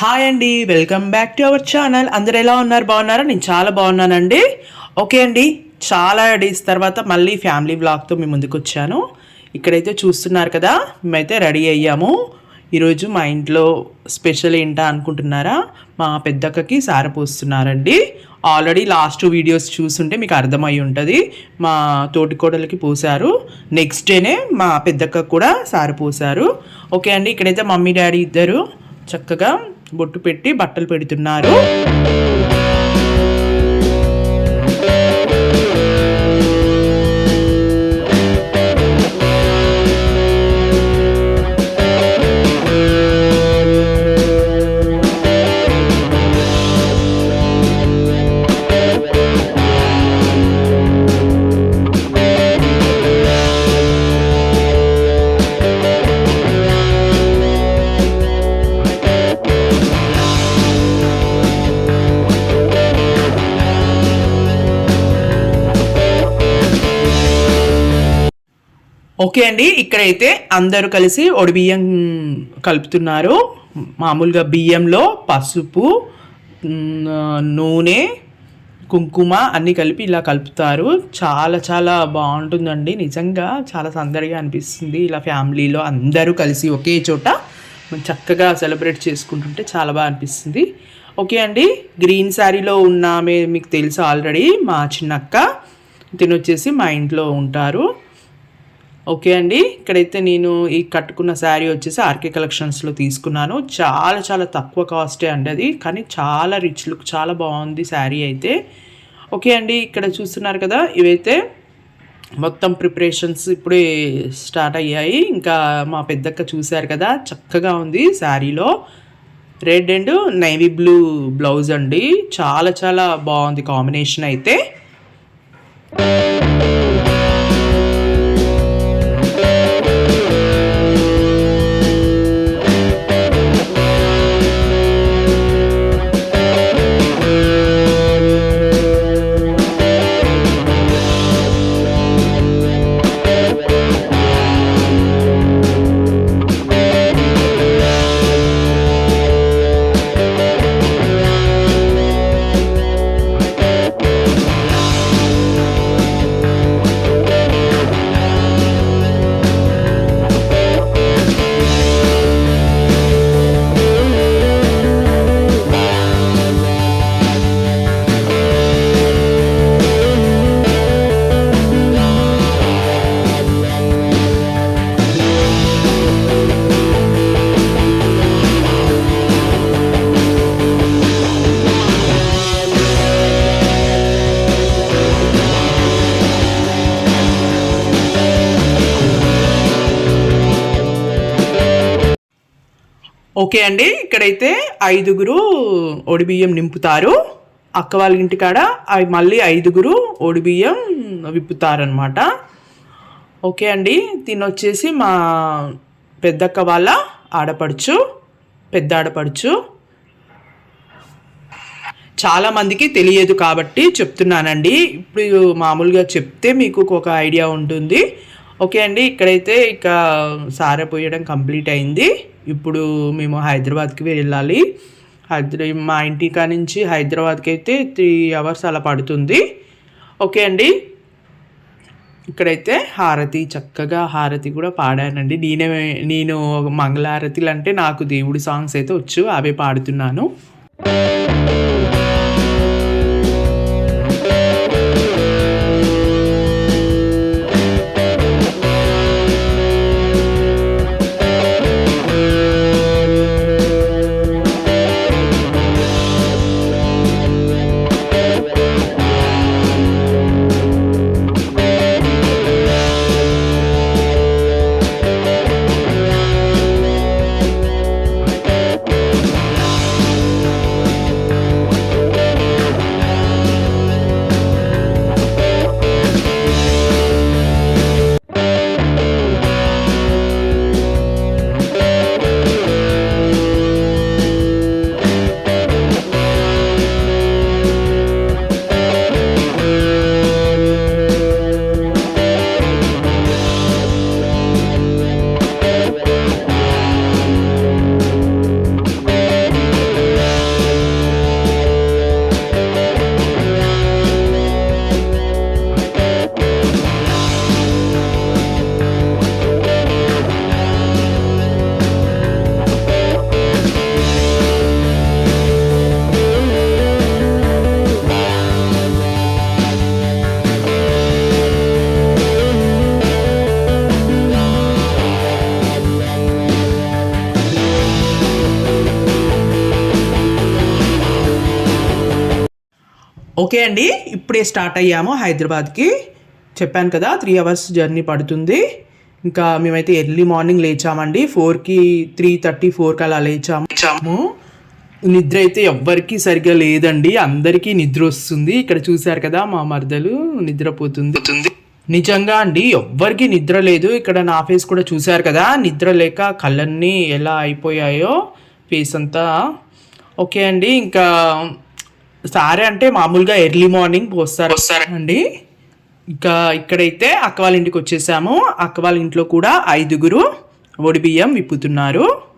Hi అండి welcome back to our channel. అందరు ఎలా ఉన్నారు? బాగున్నారా? నేను చాలా బాగున్నానండి. ఓకే అండి చాలా డేస్ తర్వాత మళ్ళీ ఫ్యామిలీ బ్లాగ్తో మీ ముందుకు వచ్చాను. ఇక్కడైతే చూస్తున్నారు కదా మేమైతే రెడీ అయ్యాము. ఈరోజు మా ఇంట్లో స్పెషల్ ఏంటా అనుకుంటున్నారా? మా పెద్దక్కకి సార పోస్తున్నారండి. ఆల్రెడీ లాస్ట్ వీడియోస్ చూస్తుంటే మీకు అర్థమై ఉంటుంది. మా తోటికోడలకి పోసారు నెక్స్ట్ డేనే మా పెద్దక్క కూడా సార పోసారు ఓకే అండి ఇక్కడైతే మమ్మీ డాడీ ఇద్దరు చక్కగా బొట్టు పెట్టి బట్టలు పెడుతున్నారు. ఓకే అండి. ఇక్కడైతే అందరూ కలిసి ఒడిబియ్యం కలుపుతున్నారు. మామూలుగా బియ్యంలో పసుపు నూనె కుంకుమ అన్నీ కలిపి ఇలా కలుపుతారు. చాలా చాలా బాగుంటుందండి. నిజంగా చాలా సందడిగా అనిపిస్తుంది. ఇలా ఫ్యామిలీలో అందరూ కలిసి ఒకే చోట చక్కగా సెలబ్రేట్ చేసుకుంటుంటే చాలా బాగా అనిపిస్తుంది. ఓకే అండి. గ్రీన్ శారీలో ఉన్నామే మీకు తెలుసు ఆల్రెడీ. మా చిన్నక్క తిని వచ్చేసి మా ఇంట్లో ఉంటారు. ఓకే అండి. ఇక్కడైతే నేను ఈ కట్టుకున్న శారీ వచ్చేసి ఆర్కే కలెక్షన్స్లో తీసుకున్నాను. చాలా చాలా తక్కువ కాస్టే అండి అది. కానీ చాలా రిచ్ లుక్ చాలా బాగుంది శారీ అయితే. ఓకే అండి ఇక్కడ చూస్తున్నారు కదా ఇవైతే మొత్తం ప్రిపరేషన్స్ ఇప్పుడే స్టార్ట్ అయ్యాయి. ఇంకా మా పెద్దక్క చూశారు కదా చక్కగా ఉంది శారీలో. Red and navy blue blouse అండి. చాలా చాలా బాగుంది కాంబినేషన్ అయితే. ఓకే అండి. ఇక్కడైతే ఐదుగురు ఒడిబియ్యం నింపుతారు. అక్క వాళ్ళ ఇంటికాడ అవి మళ్ళీ ఐదుగురు ఒడిబియ్యం విప్పుతారనమాట ఓకే అండి. తినొచ్చేసి మా పెద్దక్క వాళ్ళ ఆడపడుచు పెద్ద ఆడపడుచు. చాలామందికి తెలియదు కాబట్టి చెప్తున్నానండి. ఇప్పుడు మామూలుగా చెప్తే మీకు ఒక ఐడియా ఉంటుంది. ఓకే అండి ఇక్కడైతే ఇక సార పోయడం కంప్లీట్ అయింది. ఇప్పుడు మేము హైదరాబాద్కి వెళ్ళాలి. హైదరా మా ఇంటి నుంచి హైదరాబాద్కి అయితే త్రీ అవర్స్ అలా పడుతుంది. ఓకే అండి ఇక్కడైతే హారతి చక్కగా హారతి కూడా పాడానండి. నేనే నేను మంగళహారతిలు అంటే నాకు దేవుడి సాంగ్స్ అయితే వచ్చు అవే పాడుతున్నాను. ఓకే అండి ఇప్పుడే స్టార్ట్ అయ్యాము హైదరాబాద్కి. చెప్పాను కదా త్రీ అవర్స్ జర్నీ పడుతుంది. ఇంకా మేమైతే ఎర్లీ మార్నింగ్ లేచామండి ఫోర్కి త్రీ థర్టీ ఫోర్కి అలా లేచాము. నిద్ర అయితే ఎవ్వరికి సరిగ్గా లేదండి అందరికీ నిద్ర వస్తుంది. ఇక్కడ చూశారు కదా మా మరదలు నిద్రపోతుంది నిజంగా అండి ఎవ్వరికి నిద్ర లేదు. ఇక్కడ నా ఫేస్ కూడా చూశారు కదా నిద్ర లేక కళ్ళన్నీ ఎలా అయిపోయాయో ఫేస్ అంతా. ఓకే అండి ఇంకా సారే అంటే మామూలుగా ఎర్లీ మార్నింగ్ పోస్తారు వస్తారండి ఇంకా ఇక్కడైతే అక్క వాళ్ళ ఇంటికి వచ్చేసాము. అక్క వాళ్ళ ఇంట్లో కూడా ఐదుగురు ఒడి బియ్యం విప్పుతున్నారు.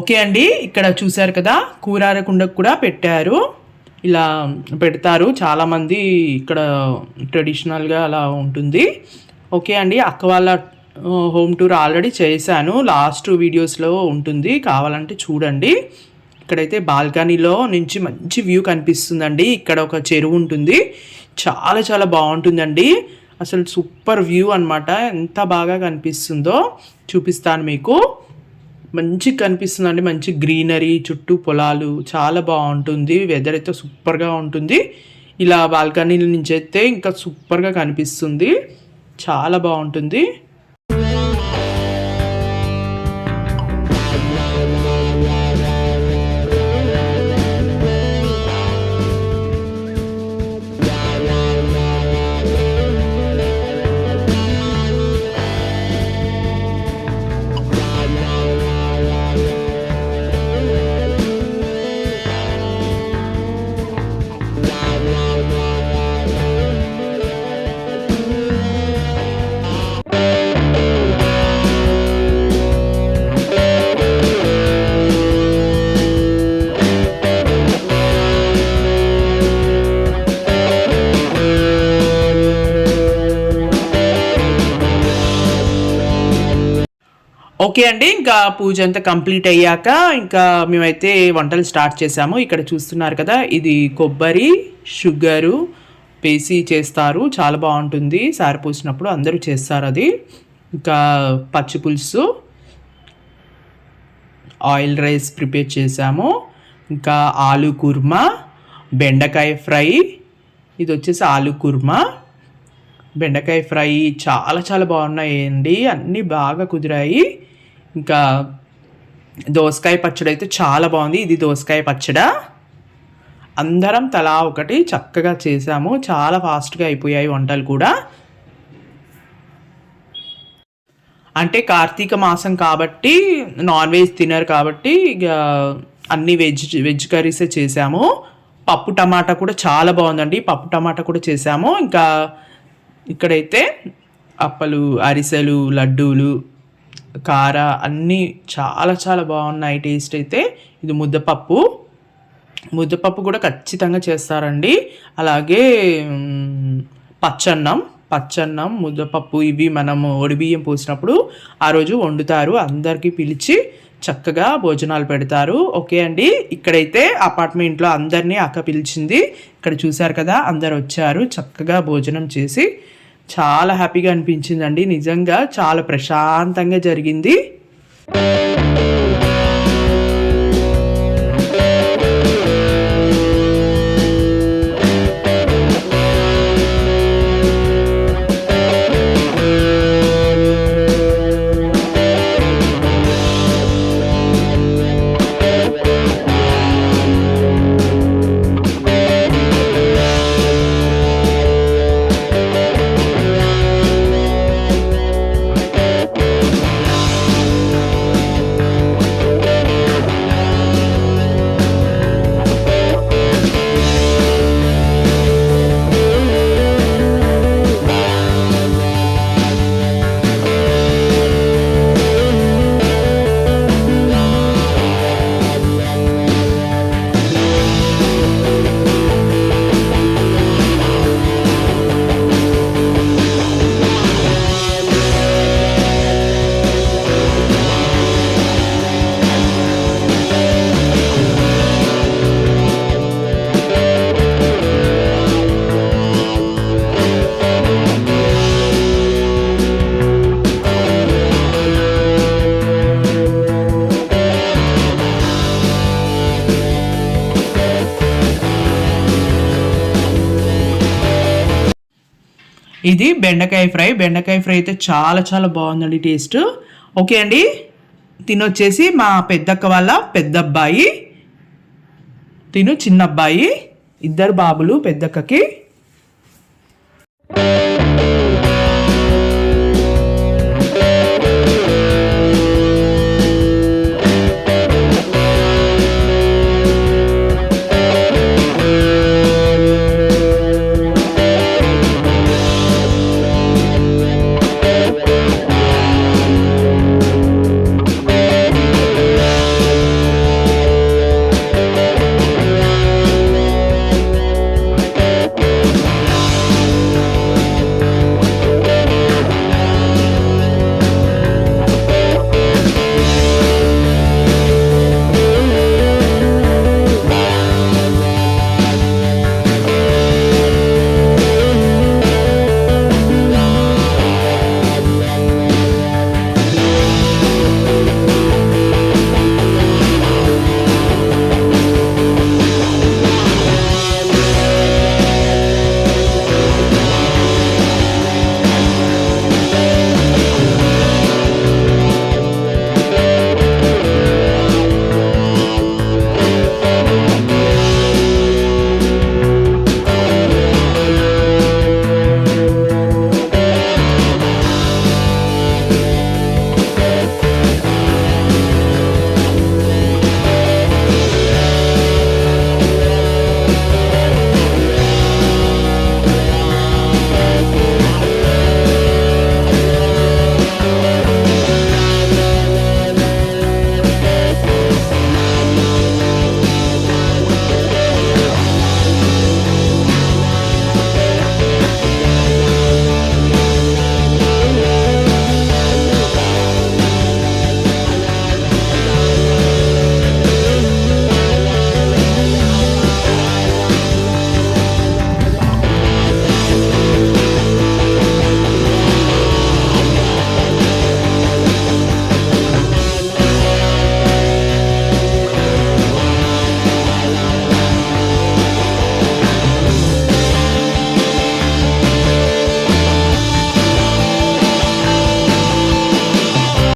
ఓకే అండి. ఇక్కడ చూశారు కదా కూరార కుండకు కూడా పెట్టారు. ఇలా పెడతారు. చాలామంది ఇక్కడ ట్రెడిషనల్గా అలా ఉంటుంది. ఓకే అండి. అక్క వాళ్ళ హోమ్ టూర్ ఆల్రెడీ చేశాను. లాస్ట్ వీడియోస్లో ఉంటుంది. కావాలంటే చూడండి. ఇక్కడైతే బాల్కనీలో నుంచి మంచి వ్యూ కనిపిస్తుందండి. ఇక్కడ ఒక చెరువు ఉంటుంది. చాలా చాలా బాగుంటుందండి. అసలు సూపర్ వ్యూ అన్నమాట. ఎంత బాగా కనిపిస్తుందో చూపిస్తాను మీకు. మంచి కనిపిస్తుందండి. మంచి గ్రీనరీ చుట్టూ పొలాలు చాలా బాగుంటుంది. వెదర్ అయితే సూపర్గా ఉంటుంది. ఇలా బాల్కనీల నుంచి అయితే ఇంకా సూపర్గా కనిపిస్తుంది. చాలా బాగుంటుంది. ఓకే అండి ఇంకా పూజ అంతా కంప్లీట్ అయ్యాక ఇంకా మేమైతే వంటలు స్టార్ట్ చేసాము ఇక్కడ చూస్తున్నారు కదా ఇది కొబ్బరి షుగరు వేసి చేస్తారు. చాలా బాగుంటుంది. సారి పూసినప్పుడు అందరూ చేస్తారు అది. ఇంకా పచ్చి పులుసు ఆయిల్ రైస్ ప్రిపేర్ చేసాము ఇంకా ఆలు కుర్మా బెండకాయ ఫ్రై ఇది వచ్చేసి ఆలు కుర్మా. బెండకాయ ఫ్రై చాలా చాలా బాగున్నాయి అండి అన్నీ బాగా కుదిరాయి. ఇంకా దోసకాయ పచ్చడి అయితే చాలా బాగుంది. ఇది దోసకాయ పచ్చడ? అందరం తలా ఒకటి చక్కగా చేసాము. చాలా ఫాస్ట్గా అయిపోయాయి వంటలు కూడా. అంటే కార్తీక మాసం కాబట్టి నాన్ వెజ్ తినరు కాబట్టి ఇక అన్ని వెజ్ వెజ్ కర్రీసే చేసాము. పప్పు టమాటా కూడా చాలా బాగుందండి. పప్పు టమాటా కూడా చేసాము. ఇంకా ఇక్కడైతే అప్పలు అరిసెలు లడ్డూలు కార అన్నీ చాలా చాలా బాగున్నాయి. టేస్ట్ అయితే ఇది ముద్దపప్పు. ముద్దపప్పు కూడా ఖచ్చితంగా చేస్తారండి. అలాగే పచ్చన్నం. పచ్చన్నం ముద్దపప్పు ఇవి మనము ఒడిబియ్యం పోసినప్పుడు ఆ రోజు వండుతారు. అందరికీ పిలిచి చక్కగా భోజనాలు పెడతారు. ఓకే అండి. ఇక్కడైతే అపార్ట్మెంట్లో అందరినీ అక్క పిలిచింది. ఇక్కడ చూశారు కదా అందరు వచ్చారు చక్కగా భోజనం చేసి చాలా హ్యాపీగా అనిపించిందండి. నిజంగా చాలా ప్రశాంతంగా జరిగింది. ఇది బెండకాయ ఫ్రై. బెండకాయ ఫ్రై అయితే చాలా చాలా బాగుందండి టేస్ట్. ఓకే అండి. తినొచ్చేసి మా పెద్దక్క వాళ్ళ పెద్ద అబ్బాయి తిను చిన్న అబ్బాయి ఇద్దరు బాబులు పెద్దక్కకి.